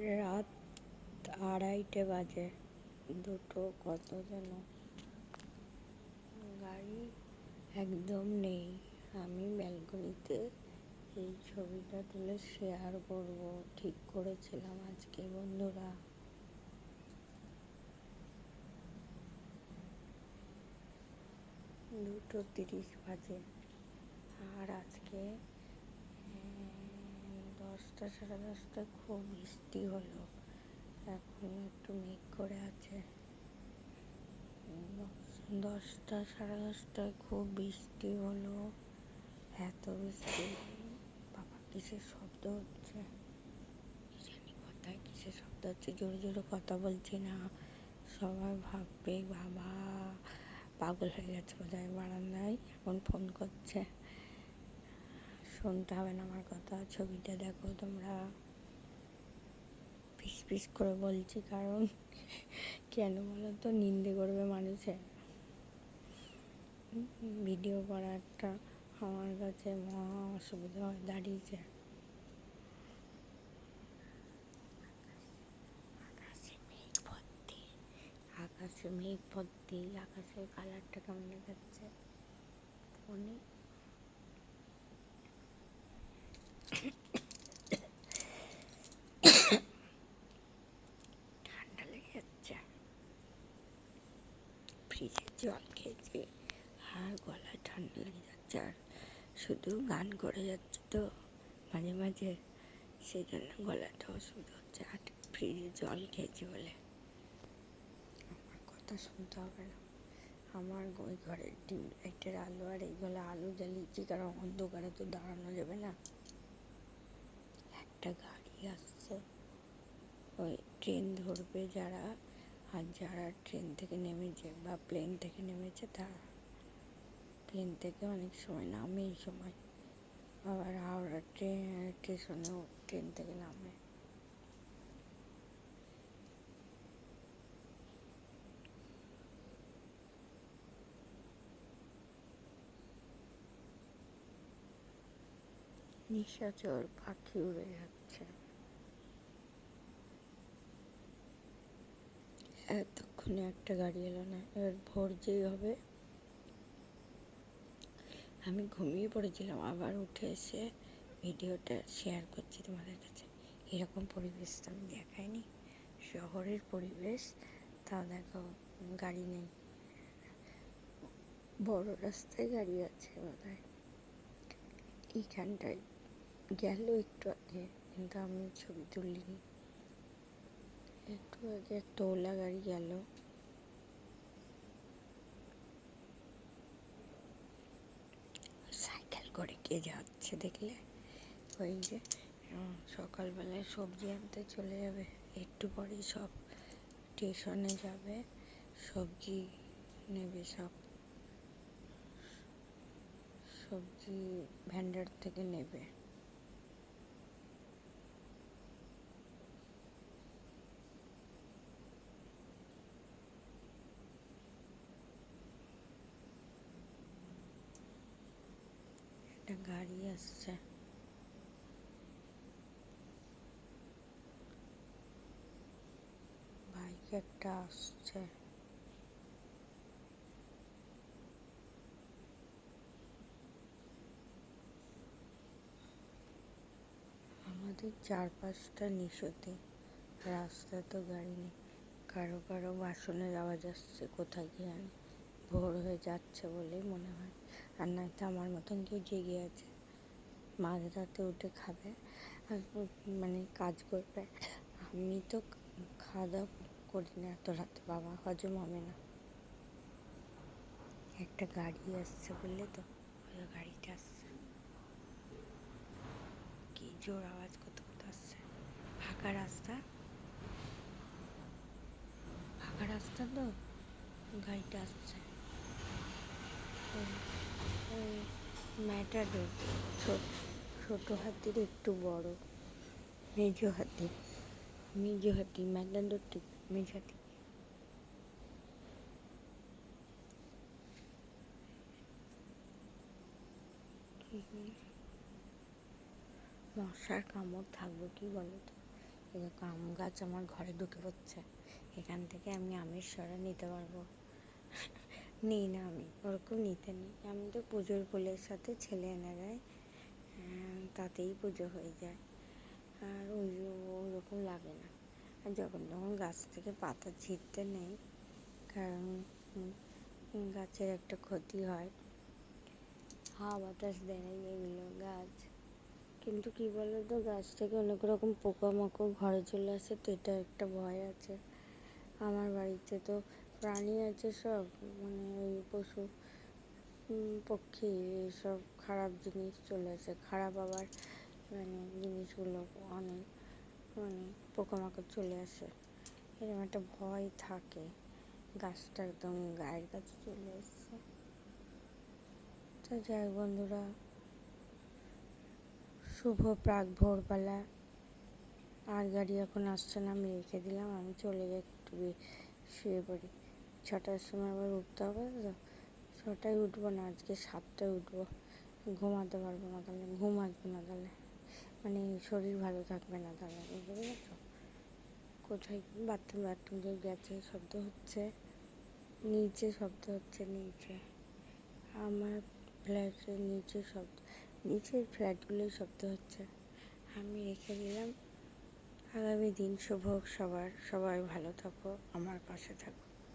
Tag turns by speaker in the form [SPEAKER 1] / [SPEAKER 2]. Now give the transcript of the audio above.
[SPEAKER 1] রাত আড়াইটে বাজে। দুটো কত যেন। গাড়ি একদম নেই। আমি ব্যালকনিতে এই ছবিটা তুলে শেয়ার করব। ঠিক করেছিলাম আজকে, বন্ধুরা। দুটো তিরিশ বাজে। আর আজকে দশটা সাড়ে দশটায় খুব বৃষ্টি হলো। এখন একটু মেঘ করে আছে। দশ- দশটা সাড়ে দশটায় খুব বৃষ্টি হলো। এত বৃষ্টি, বাবা কিসের শব্দ হচ্ছে? জানি কথায় কিসের শব্দ হচ্ছে, জোরে জোরে কথা বলছি না। সবাই ভাববে, বাবা পাগল হয়ে গেছে বোধহয় বারান্দায়, এখন ফোন করছে। শুনতে হবে না আমার কথা। ছবিটা দেখো, তোমরা পিস পিস করে বলছি, কারণ কেন বলো তো নিন্দে করবে মানুষে। ভিডিও করাটা আমার কাছে মহা অসুবিধা হয়ে দাঁড়িয়েছে। আকাশে মেঘ ভর্তি আকাশের কালারটা কেমন দেখাচ্ছে? ফোনে ঠান্ডা লেগে যাচ্ছে ফ্রিজে জল খেয়েছি। আর গলা ঠান্ডা লেগে যাচ্ছে আর শুধু গান করে যাচ্ছে তো মাঝে মাঝে। সেই জন্য গলাটা অসুবিধা হচ্ছে আর ফ্রিজে জল খেয়েছি বলে। আমার কথা শুনতে হবে না। আমার ওই ঘরের ডিম লাইটের আলো আর এইগুলো আলো জ্বালিয়েছি কারণ অন্ধকারে তো দাঁড়ানো যাবে না। একটা গাড়ি আসছে। ওই ট্রেন ধরবে যারা আর যারা ট্রেন থেকে নেমেছে বা প্লেন থেকে নেমেছে, তারা প্লেন থেকে অনেক সময় নামে এই সময়। আবার হাওড়া ট্রেন, স্টেশনেও ট্রেন থেকে নামে। নিশাচর পাখি উড়ে যাচ্ছে। এতক্ষণে একটা গাড়ি এলো না, এবার ভোর যেই হবে। আমি ঘুমিয়ে পড়েছিলাম, আবার উঠে এসে ভিডিওটা শেয়ার করছি তোমাদের কাছে। এরকম পরিবেশ তো আমি দেখাইনি। শহরের পরিবেশ, তাও দেখো, গাড়ি নেই। বড় রাস্তায় গাড়ি আছে বোধ হয় এইখানটায় গেল একটু আগে, কিন্তু আমি ছবি তুলিনি। একটু আগে একটা ওলা গাড়ি গেল। সাইকেল করে কে যাচ্ছে দেখলে? ওই যে সকালবেলায় সবজি আনতে চলে যাবে। একটু পরেই সব স্টেশনে যাবে, সবজি নেবে সব। সবজি ভ্যান্ডার থেকে নেবে। গাড়ি আসছে। বাইক একটা আসছে। আমাদের চারপাশটা নিশোতে রাস্তা তো গাড়ি নেই। কারও কারও বাসনের আওয়াজ আসছে কোথায় কি জানি। ভোর হয়ে যাচ্ছে বলেই মনে হয়। আর নয়তো আমার মতন কেউ জেগে আছে। মাঝ রাতে উঠে খাবে আর মানে কাজ করবে। আমি তো খাওয়া দাওয়া করি না এত রাতে, বাবা। হজম হবে না। একটা গাড়ি আসছে বললে তো, ওই গাড়িটা আসছে। কি জোর আওয়াজ, কত কত আসছে। ফাঁকা রাস্তা? ফাঁকা রাস্তা তো? গাড়িটা আসছে ওই- ওই ম্যাটাডোর ছোট ছোট হাতির একটু বড় মেজো হাতি মেজো হাতি ম্যাটাডোর ঠিক মেজ হাতি। মশার কামড় থাকবে কি বলো তো? দেখো, আম গাছ আমার ঘরে ঢুকে পড়ছে। এখান থেকে আমি আমের সরা নিতে পারব। নিই না আমি, ওরকম নিতে নেই। আমি তো পুজোর ফুলের সাথে ছেলে এনে দেয় তাতেই পুজো হয়ে যায়। আর ওই ওরকম লাগে না। আর যখন তখন গাছ থেকে পাতা ছিঁড়তে নেই, কারণ গাছের একটা ক্ষতি হয়। হাওয়া বাতাস দেয় এগুলো গাছ। কিন্তু কি বলো তো গাছ থেকে অনেক রকম পোকামাকড় ঘরে চলে আসে, তো এটা একটা ভয় আছে। আমার বাড়িতে তো প্রাণী আছে সব মানে ওই পশু পক্ষী, এইসব খারাপ জিনিস চলে আসে। খারাপ আবার মানে জিনিসগুলো অনেক মানে পোকামাকড় চলে আসে। এরকম একটা ভয় থাকে। গাছটা একদম গায়ের কাছে চলে এসছে তো যাই বন্ধুরা, শুভ প্রাক ভোরবেলা। আর গাড়ি এখন আসছে না, আমি রেখে দিলাম, আমি চলে যাই একটু শুয়ে পড়ি। ছটার সময় আবার উঠতে হবে, তো ছটায় উঠবো না, আজকে সাতটায় উঠবো। ঘুমাতে পারব না তাহলে, ঘুম আসবে না তাহলে। মানে শরীর ভালো থাকবে না তাহলে, বুঝতে পেরেছ? কোথায়, বাথরুম বাথরুম যে গেছে, শব্দ হচ্ছে, নিচে শব্দ হচ্ছে, নিচে। আমার ফ্ল্যাটের নিচে শব্দ, নিচের ফ্ল্যাটগুলোই শব্দ হচ্ছে। আমি রেখে দিলাম, আগামী দিন শুভ হোক সবার, সবাই ভালো থাকো, আমার পাশে থাকো।